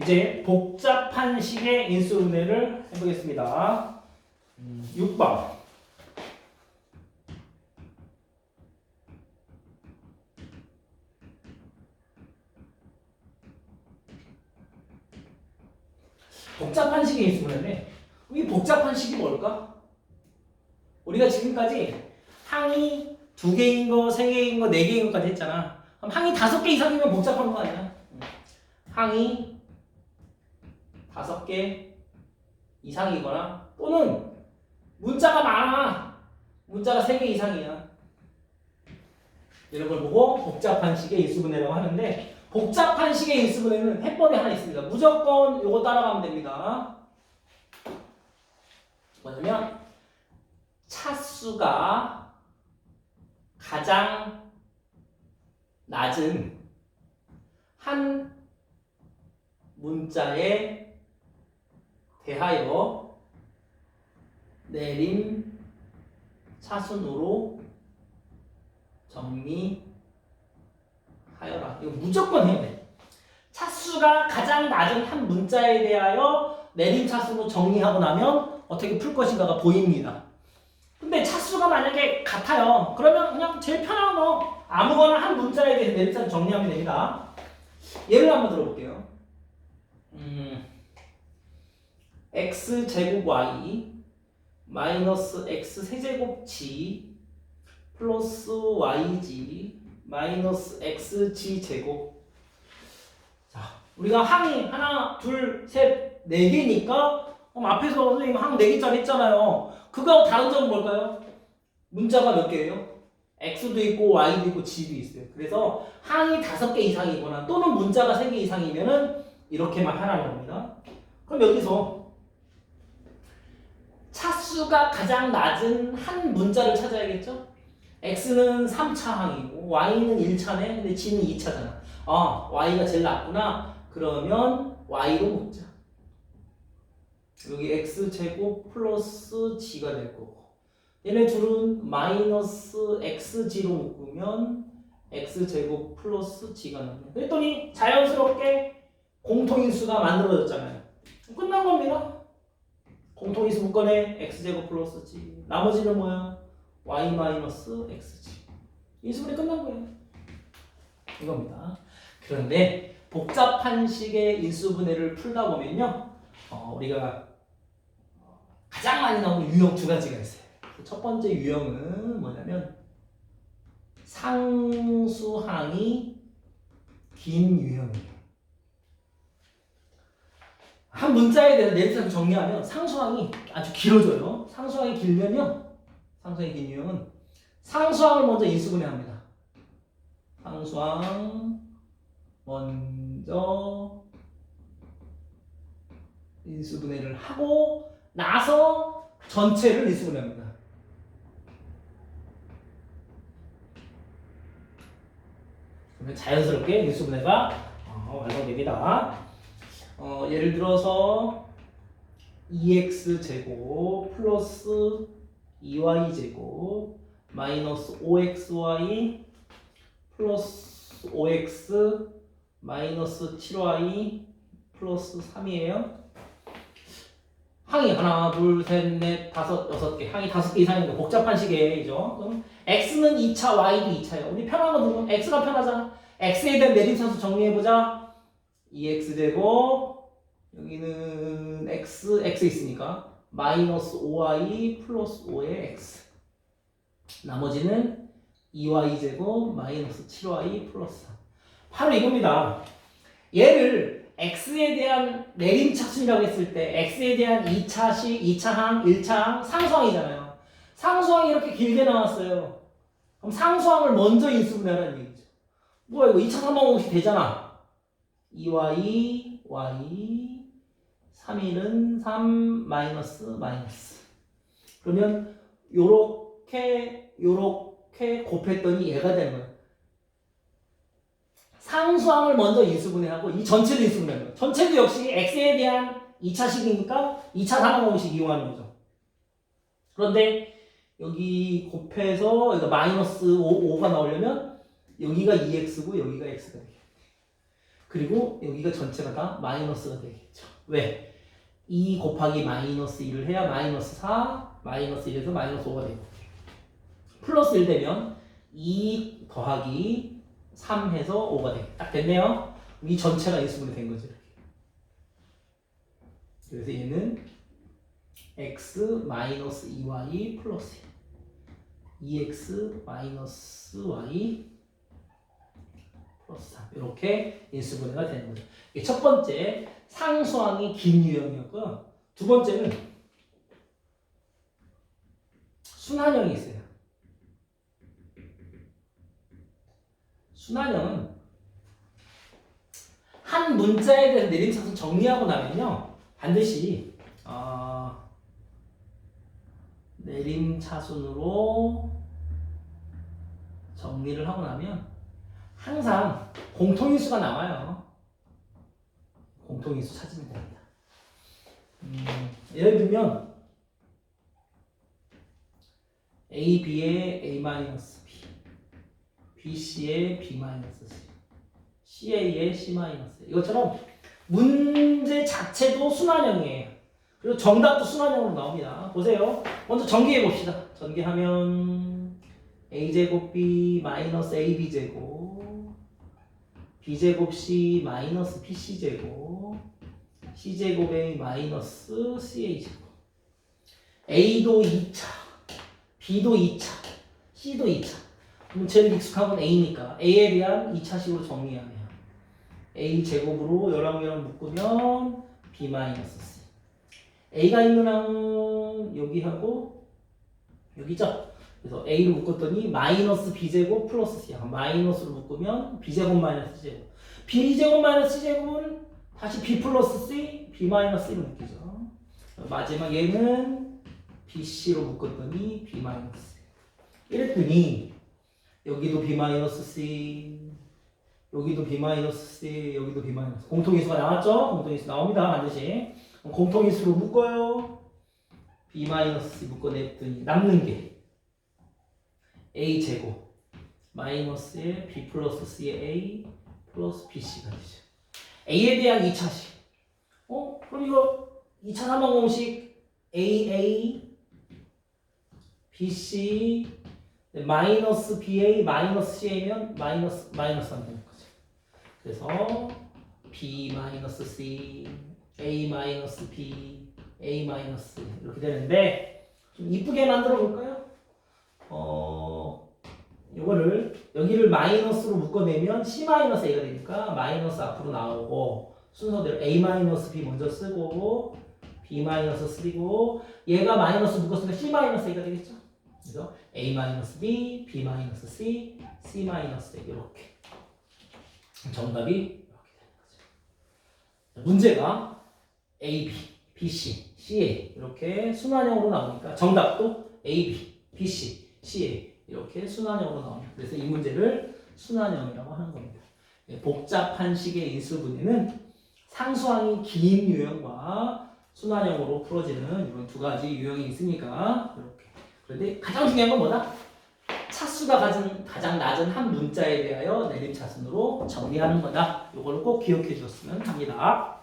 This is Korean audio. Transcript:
이제 복잡한 식의 인수분해를 해보겠습니다. 음, 6번. 복잡한 식의 인수분해인데 이 복잡한 식이 뭘까? 우리가 지금까지 항이 두 개인 거, 세 개인 거, 네 개인 것까지 했잖아. 그럼 항이 다섯 개 이상이면 복잡한 거 아니야? 항이 다섯 개 이상이거나 또는 문자가 많아. 문자가 세 개 이상이야. 이런 걸 보고 복잡한 식의 인수분해라고 하는데 복잡한 식의 인수분해는 해법이 하나 있습니다. 무조건 요거 따라가면 됩니다. 뭐냐면 차수가 가장 낮은 한 문자에 대하여 내림 차순으로 정리하여라. 이거 무조건 해야 돼. 차수가 가장 낮은 한 문자에 대하여 내림 차수로 정리하고 나면 어떻게 풀 것인가가 보입니다. 근데 차수가 만약에 같아요. 그러면 그냥 제일 편한 거 아무거나 한 문자에 대해서 내림 차수 정리하면 됩니다. 예를 한번 들어볼게요. 음, x 제곱 y 마이너스 x 세제곱 g 플러스 yg 마이너스 xg 제곱 자 우리가 항이 하나 둘 셋 네 개니까 그럼 앞에서 선생님 항 네 개짜리 했잖아요 그거하고 다른 점은 뭘까요? 문자가 몇 개예요? x도 있고 y도 있고 g도 있어요 그래서 항이 다섯 개 이상이거나 또는 문자가 세 개 이상이면은 이렇게만 하라는 겁니다 그럼 여기서 차수가 가장 낮은 한 문자를 찾아야겠죠? x는 3차 항이고 y는 1차네. 근데 g는 2차잖아. 아, y가 제일 낮구나. 그러면 y로 묶자. 여기 x 제곱 플러스 g가 될 거고. 얘네 둘은 마이너스 xg로 묶으면 x 제곱 플러스 g가 나옵니다. 그랬더니 자연스럽게 공통인수가 만들어졌잖아요. 끝난 겁니다. 공통인수 묶어내 x제곱 플러스 g. 나머지는 뭐야? y 마이너스 xg. 인수분해 끝난 거예요. 이겁니다. 그런데 복잡한 식의 인수분해를 풀다 보면요. 어, 우리가 가장 많이 나오는 유형 두 가지가 있어요. 첫 번째 유형은 뭐냐면 상수항이 긴 유형이에요 한 문자에 대해서 내리사를 정리하면 상수항이 아주 길어져요. 상수항이 길면요. 상수항이 긴 유형은 상수항을 먼저 인수분해합니다. 상수항 먼저 인수분해를 하고 나서 전체를 인수분해합니다. 그러면 자연스럽게 인수분해가 어, 완성됩니다. 어, 예를 들어서 2x 제곱 플러스 2y 제곱 마이너스 5xy 플러스 5x 마이너스 7y 플러스 3이에요. 항이 하나, 둘, 셋, 넷, 다섯, 여섯 개. 항이 다섯 개 이상인데 복잡한 식이죠. 그럼 x는 2차, y도 2차예요. 우리 편한 거 누르면 x가 편하잖아. x에 대한 내림차수 정리해보자. 2x 제곱 여기는 x x 있으니까 마이너스 5y 플러스 5의 x. 나머지는 2y 제곱 마이너스 7y 플러스 3 바로 이겁니다. 얘를 x에 대한 내림차순이라고 했을 때 x에 대한 2차식, 2차항, 1차항, 상수항이잖아요. 상수항이 이렇게 길게 나왔어요. 그럼 상수항을 먼저 인수분해하라는 얘기죠. 뭐야 이거 2차 3항 공식 되잖아. 2y, y, 3일은 3 마이너스 마이너스. 그러면 요렇게 요렇게 곱했더니 얘가 거예요. 상수항을 먼저 인수분해하고 이 전체도 인수분해하는. 전체도 역시 x에 대한 2차식이니까 2차 상항 공식 이용하는 거죠. 그런데 여기 곱해서 여기가 마이너스 5, 5가 나오려면 여기가 2x고 여기가 x가 돼요. 그리고 여기가 전체가 다 마이너스가 되겠죠. 왜? 2 곱하기 마이너스 1을 해야 마이너스 4, 마이너스 1에서 마이너스 5가 되고 플러스 1 되면 2 더하기 3 해서 5가 돼. 딱 됐네요. 이 전체가 인수분해 된 거죠. 그래서 얘는 x 마이너스 2y 플러스 2x 마이너스 y 플러스 3 이렇게 인수분해가 되는 거죠. 첫 번째 상수항이 긴 유형이었고요. 두 번째는 순환형이 있어요. 순환형은 한 문자에 대해서 내림차순 정리하고 나면요 반드시 어, 내림차순으로 정리를 하고 나면 항상 공통인수가 나와요. 공통인수 찾으면 됩니다. 음, 예를 들면 A, B의 A 마이너스 B, B, C의 B 마이너스 C, C, A의 C 마이너스 이것처럼 문제 자체도 순환형이에요. 그리고 정답도 순환형으로 나옵니다. 보세요. 먼저 전개해 봅시다. 전개하면 A 제곱 B 마이너스 AB 제곱 B 제곱 C 마이너스 PC 제곱. C 제곱 A 마이너스 CA 제곱. A도 2차 B도 2차 C도 2차. 그럼 제일 익숙한 건 A니까 A에 대한 2차식으로 정리하면 A 제곱으로 여랑 여랑 묶으면 B 마이너스 C. A가 있는 항은 여기하고 여기죠 그래서 A를 묶었더니 마이너스 B제곱 플러스 C 마이너스로 묶으면 B제곱 마이너스 C제곱. B제곱 마이너스 C제곱은 다시 B 플러스 C B 마이너스 C로 묶이죠. 마지막 얘는 BC로 묶었더니 B 마이너스 C. 이랬더니 여기도 B 마이너스 C 여기도 B 마이너스 C 여기도 B 마이너스. 공통인수가 나왔죠? 공통인수 나옵니다. 반드시. 공통인수로 묶어요. B 마이너스 C 묶어냈더니 남는 게 A 제곱 마이너스의 B 플러스 C의 A 플러스 BC가 되죠. A에 대한 2차식. 어? 그럼 이거 2차 삼방 공식 AA BC 마이너스 BA 마이너스 CA면 마이너스 마이너스 안 되는 거죠. 그래서 B 마이너스 C A 마이너스 B A 마이너스 이렇게 되는데 좀 이쁘게 만들어 볼까요? 어, 요거를 여기를 마이너스로 묶어내면 C 마이너스 A가 되니까 마이너스 앞으로 나오고 순서대로 A 마이너스 B 먼저 쓰고 B 마이너스 쓰고 얘가 마이너스 묶었으니까 C 마이너스 A가 되겠죠. 그래서 A 마이너스 B, B 마이너스 C, C 마이너스 A 이렇게 정답이 이렇게 되는 거죠. 문제가 A, B, B, C, C, A 이렇게 순환형으로 나오니까 정답도 A, B, B, C, C에 이렇게 순환형으로 나옵니다. 그래서 이 문제를 순환형이라고 하는 겁니다. 예, 복잡한 식의 인수분해는 상수항이 긴 유형과 순환형으로 풀어지는 이런 두 가지 유형이 있으니까 이렇게. 그런데 가장 중요한 건 뭐다? 차수가 가장, 가장 낮은 한 문자에 대하여 내림 차순으로 정리하는 거다. 이걸 꼭 기억해 주셨으면 합니다.